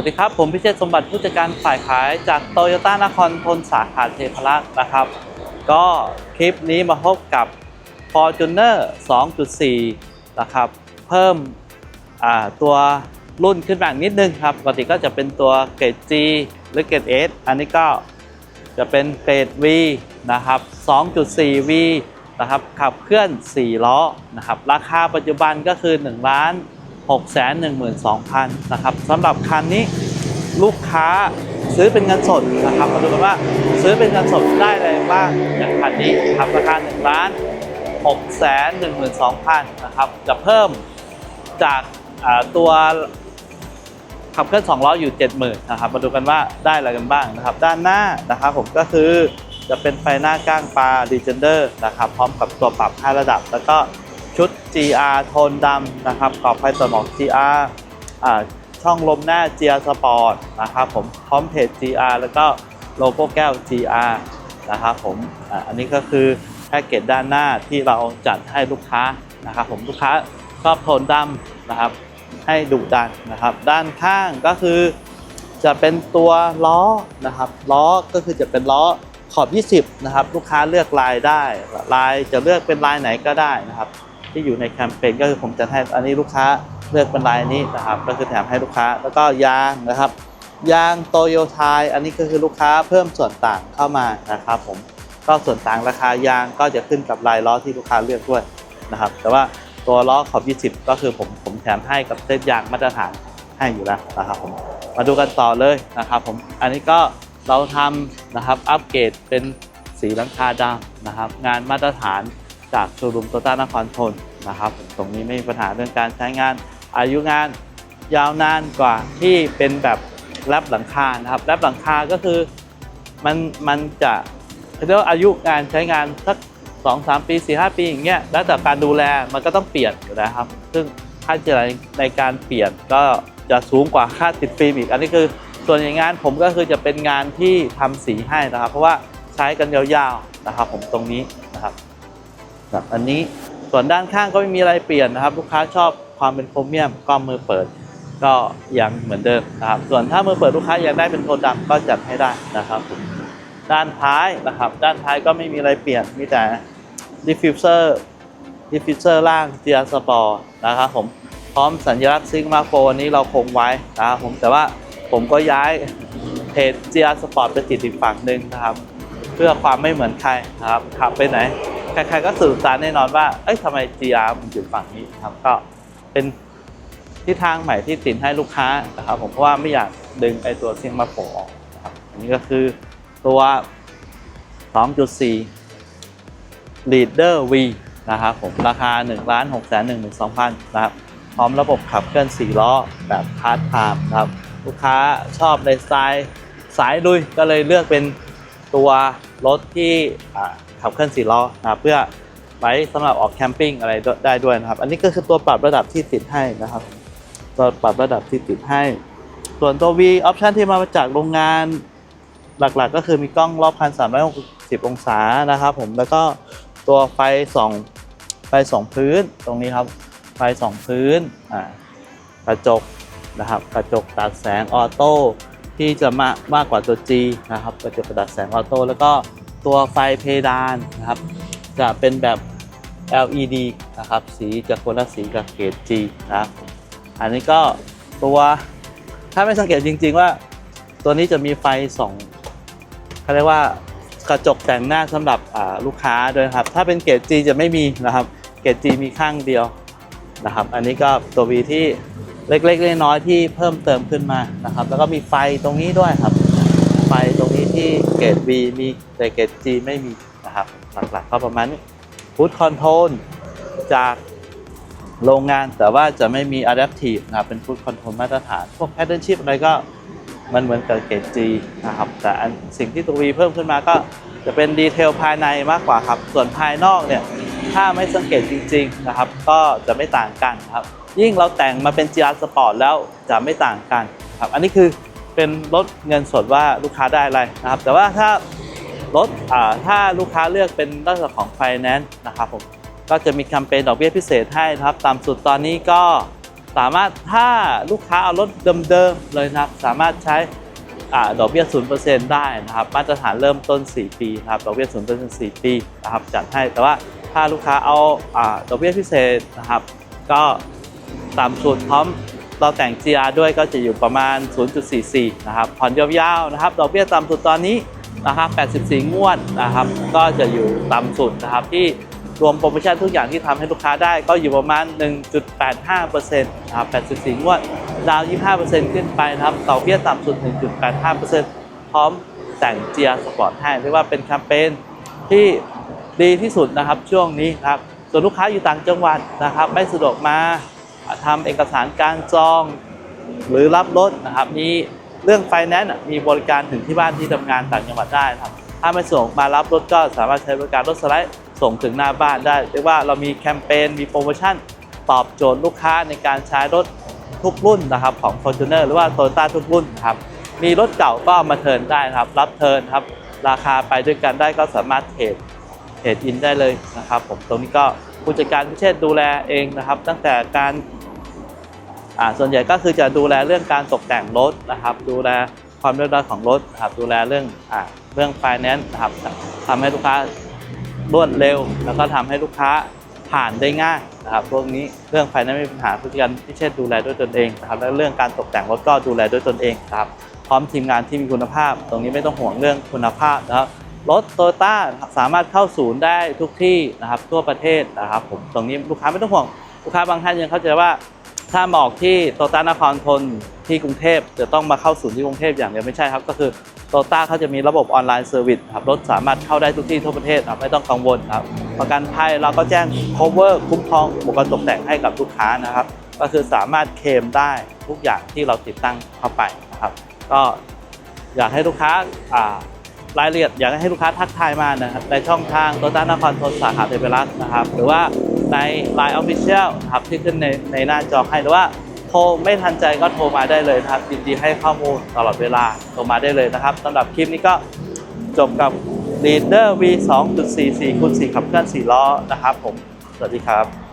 วัสดีครับ ผมพิเชษสมบัติผู้จัดการฝ่ายขายจากโตโยต้านครทนสาขาเทพรักษ์นะครับ ก็คลิปนี้มาพบกับ Fortuner 2.4 นะครับ เพิ่มตัวรุ่นขึ้นมานิดนึงครับปกติก็จะเป็นตัวเกรด G หรือเกรด S อันนี้ก็จะเป็นเกรด V นะครับ 2.4V นะครับขับเคลื่อน 4 ล้อนะครับ ราคาปัจจุบันก็คือ1ล้าน 612,000นะครับสำหรับคันนี้ลูกค้าซื้อเป็นเงินสดนะครับ มาดูกันว่าซื้อเป็นเงินสดได้อะไรบ้างอย่างคันนี้ครับราคา1ล้าน612,000นะครับจะเพิ่มจากตัวขับเคลื่อน2ล้ออยู่ 70,000นะครับมาดูกันว่าได้อะไรกันบ้างนะครับ ด้านหน้านะครับผมก็คือจะเป็นไฟหน้าก้างปลา d e g e n d e r นะครับ พร้อมกับตัวปรับ 5 ระดับ แล้วก็ ชุด GR โทนดำนะครับกรอบไฟตัดหมอก GR อช่องลมหน้า GR Sport นะครับผมพร้อมเพจ GR แล้วก็โลโก้แก้ว GR นะครับผมออันนี้ก็คือแพ็กเกจด้านหน้าที่เราจัดให้ลูกค้านะครับผมลูกค้าชอบโทนดำนะครับ ให้ดุดันนะครับ ด้านข้างก็คือจะเป็นตัวล้อนะครับล้อก็คือจะเป็นล้อขอบ 20 นะครับ ลูกค้าเลือกลายได้ลายจะเลือกเป็นลายไหนก็ได้นะครับ ที่อยู่ในแคมเปญก็คือผมจะให้อันนี้ลูกค้าเลือกเป็นลายนี้นะครับ ก็คือแถมให้ลูกค้าแล้วก็ยางนะครับยางโตโยไทยอันนี้ก็คือลูกค้าเพิ่มส่วนต่างเข้ามานะครับผมก็ส่วนต่างราคายางก็จะขึ้นกับลายล้อที่ลูกค้าเลือกด้วยนะครับ แต่ว่าตัวล้อขอบ 20 ก็คือผมผมแถมให้กับเส้นยางมาตรฐานให้อยู่แล้วนะครับผมมาดูกันต่อเลยนะครับผมอันนี้ก็เราทำนะครับอัปเกรดเป็นสีลังคาดำนะครับ งานมาตรฐาน จากโชว์รูมโตต้านครทนนะครับผมตรงนี้ไม่มีปัญหาเรื่องการใช้งาน อายุงานยาวนานกว่าที่เป็นแบบแรปหลังคานะครับแรปหลังคาก็คือมันมันจะเรียกว่าอายุงานใช้งานสักสองสามปีสี่ห้าปีอย่างเงี้ยแล้วแต่การดูแลมันก็ต้องเปลี่ยนอยู่แล้วครับ ซึ่งค่าใช้จ่ายในการเปลี่ยนก็จะสูงกว่าค่าติดฟิล์มอีก อันนี้คือส่วนใหญ่งานผมก็คือจะเป็นงานที่ทำสีให้นะครับ เพราะว่าใช้กันยาวๆนะครับ ผมตรงนี้นะครับ แบบอันนี้ส่วนด้านข้างก็ไม่มีอะไรเปลี่ยนนะครับ ลูกค้าชอบความเป็นโครเมียมก็มือเปิด ก็ยังเหมือนเดิมนะครับส่วนถ้ามือเปิดลูกค้าอยากได้เป็นโทนดำก็จัดให้ได้นะครับด้านท้ายนะครับด้านท้ายก็ไม่มีอะไรเปลี่ยนมีแต่ดิฟฟิวเซอร์ดิฟฟิวเซอร์ล่าง GR Sport นะครับผมพร้อมสัญลักษณ์ซิงมาโฟนนี้เราคงไว้นะครับผมแต่ว่าผมก็ย้ายเพจ GR Sport ไปติดอีกฝั่งหนึ่งนะครับ เพื่อความไม่เหมือนใครนะครับขับไปไหน ใครๆก็สื่อสารแน่นอนว่า เอ้ยทำไม GR มันอยู่ฝั่งนี้ครับ ก็เป็นทิศทางใหม่ที่ติดให้ลูกค้านะครับ ผมเพราะว่าไม่อยากดึงไอตัวเสียงมาโผล่ออกนะครับ อันนี้ก็คือตัว 2.4 Leader V นะครับผมราคา 1 6 1 2 0 0 0นะครับ พร้อมระบบขับเคลื่อน 4 ล้อแบบพาร์ทไทม์นะครับ ลูกค้าชอบในสไตล์สายลุยก็เลยเลือกเป็นตัวรถที่ ขับเคลื่อน4ล้อนะครับเพื่อไว้สำหรับออกแคมปิ้งอะไรได้ด้วยนะครับ อันนี้ก็คือตัวปรับระดับที่ติดให้นะครับ ตัวปรับระดับที่ติดให้ ส่วนตัว V ออปชันที่มาจากโรงงานหลักๆ ก็คือมีกล้องรอบคัน360 องศานะครับผมแล้วก็ตัวไฟสองไฟสองพื้นตรงนี้ครับ ไฟสองพื้นอ่ากระจกนะครับกระจกตัดแสงออโต้ที่จะมามากกว่าตัว G นะครับกระจกตัดแสงออโต้แล้วก็ ตัวไฟเพดานนะครับ จะเป็นแบบ LED นะครับ สีจะคนละสีกับเกรด G นะครับ อันนี้ก็ตัวถ้าไม่สังเกตจริง ๆ ว่า ตัวนี้จะมีไฟสองเขาเรียกว่ากระจกแต่งหน้าสำหรับลูกค้าด้วยครับ ถ้าเป็นเกรด G จะไม่มีนะครับ เกรด G มีข้างเดียวนะครับ อันนี้ก็ตัว V ที่เล็กๆน้อยๆที่เพิ่มเติมขึ้นมานะครับ แล้วก็มีไฟตรงนี้ด้วยครับ เกรด V มีแต่เกรด G ไม่มีนะครับหลักๆ ก็ประมาณนี้ฟูดคอนโทรลจากโรงงานแต่ว่าจะไม่มี Adaptive นะครับเป็นฟูดคอนโทรลมาตรฐาน พวก Pattern Shift อะไรก็มันเหมือนกับเกรด G นะครับแต่สิ่งที่ตัว V เพิ่มขึ้นมาก็จะเป็นดีเทลภายในมากกว่าครับ ส่วนภายนอกเนี่ยถ้าไม่สังเกตจริง ๆนะครับ ก็จะไม่ต่างกันครับ ยิ่งเราแต่งมาเป็น GR Sport แล้วจะไม่ต่างกันครับ อันนี้คือ เป็นลดเงินสดว่าลูกค้าได้อะไรนะครับ แต่ว่าถ้ารถอ่าถ้าลูกค้าเลือกเป็นลักษณะของ Finance นะครับผมก็จะมีแคมเปญดอกเบี้ยพิเศษให้นะครับต่ำสุดตอนนี้ก็สามารถถ้าลูกค้าเอารถเดิมๆเลยนะครับ สามารถใช้อดอกเบี้ย 0%ได้นะครับ มาตรฐานเริ่มต้น 4 ปีครับ ดอกเบี้ย 0% 4 ปีนะครับ จัดให้ แต่ว่าถ้าลูกค้าเอาอดอกเบี้ยพิเศษนะครับ ก็ต่ำสุดพร้อม เราแต่ง GR ด้วยก็จะอยู่ประมาณ 0.44 นะครับผ่อนยาวๆนะครับดอกเบี้ยต่ำสุดตอนนี้นะครับ 84 งวดนะครับ ก็จะอยู่ต่ำสุดนะครับที่รวมโปรโมชั่นทุกอย่างที่ทำให้ลูกค้าได้ก็อยู่ประมาณ 1.85%นะครับ 84 งวด ดาวน์25%ขึ้นไปนะครับดอกเบี้ยต่ำสุด 1.85%พร้อมแต่ง GR Sport ให้เรียกว่าเป็นแคมเปญที่ดีที่สุดนะครับช่วงนี้ครับส่วนลูกค้าอยู่ต่างจังหวัดนะครับ ไม่สะดวกมา ทำเอกสารการจอง หรือรับรถนะครับมีเรื่องไฟแนนซ์มีบริการถึงที่บ้านที่ทำงานต่างจังหวัดได้ครับถ้าไม่ส่งมารับรถก็สามารถใช้บริการรถสไลด์ส่งถึงหน้าบ้านได้เรียกว่าเรามีแคมเปญมีโปรโมชั่นตอบโจทย์ลูกค้าในการใช้รถทุกรุ่นนะครับของ Fortuner หรือว่า Toyota ทุกรุ่นนะครับมีรถเก่าก็ามาเทิร์นได้นะครับ รับเทิร์นครับ ราคาไปด้วยกันได้ก็สามารถเทรดเทรดอินได้เลยนะครับ ผมตรงนี้ก็ผู้จัดการพิเชษดูแลเองนะครับ ตั้งแต่การ ส่วนใหญ่ก็คือจะดูแลเรื่องการตกแต่งรถนะครับ ดูแลความเรียบร้อยของรถนะครับ ดูแลเรื่องอ่าเรื่องไฟแนนซ์นะครับทำให้ลูกค้ารวดเร็ว แล้วก็ทำให้ลูกค้าผ่านได้ง่ายนะครับ พวกนี้เรื่องไฟแนนซ์ไม่มีปัญหาผู้จัดการพิเชษดูแลด้วยตนเองนะครับและเรื่องการตกแต่งรถก็ดูแลด้วยตนเองครับพร้อมทีมงานที่มีคุณภาพ ตรงนี้ไม่ต้องห่วงเรื่องคุณภาพนะครับรถโตโยต้าสามารถเข้าศูนย์ได้ทุกที่นะครับทั่วประเทศนะครับผมตรงนี้ลูกค้าไม่ต้องห่วงลูกค้าบางท่านยังเข้าใจว่า ถ้ามาออกที่โตต้านครทนที่กรุงเทพจะต้องมาเข้าศูนย์ที่กรุงเทพอย่างเดียวไม่ใช่ครับ ก็คือโตต้าเขาจะมีระบบออนไลน์เซอร์วิสครับรถสามารถเข้าได้ทุกที่ทั่วประเทศครับไม่ต้องกังวลครับ ประกันภัยเราก็แจ้ง cover คุ้มครองอุปกรณ์ตกแต่งให้กับลูกค้านะครับ ก็คือสามารถเคลมได้ทุกอย่างที่เราติดตั้งเข้าไปนะครับ ก็อยากให้ลูกค้าอ่ารายละเอียดอยากให้ลูกค้าทักทายมานะครับในช่องทางโตต้านครทนสาขาเทเปรัสนะครับ หรือว่า ใน Line Official ครับที่ขึ้นในในหน้าจอให้หรือว่าโทรไม่ทันใจก็โทรมาได้เลยครับยินดีให้ข้อมูลตลอดเวลาโทรมาได้เลยนะครับสำหรับคลิปนี้ก็จบกับ Leader V 2.44คูณ4ขับเคลื่อน4ล้อนะครับผม สวัสดีครับ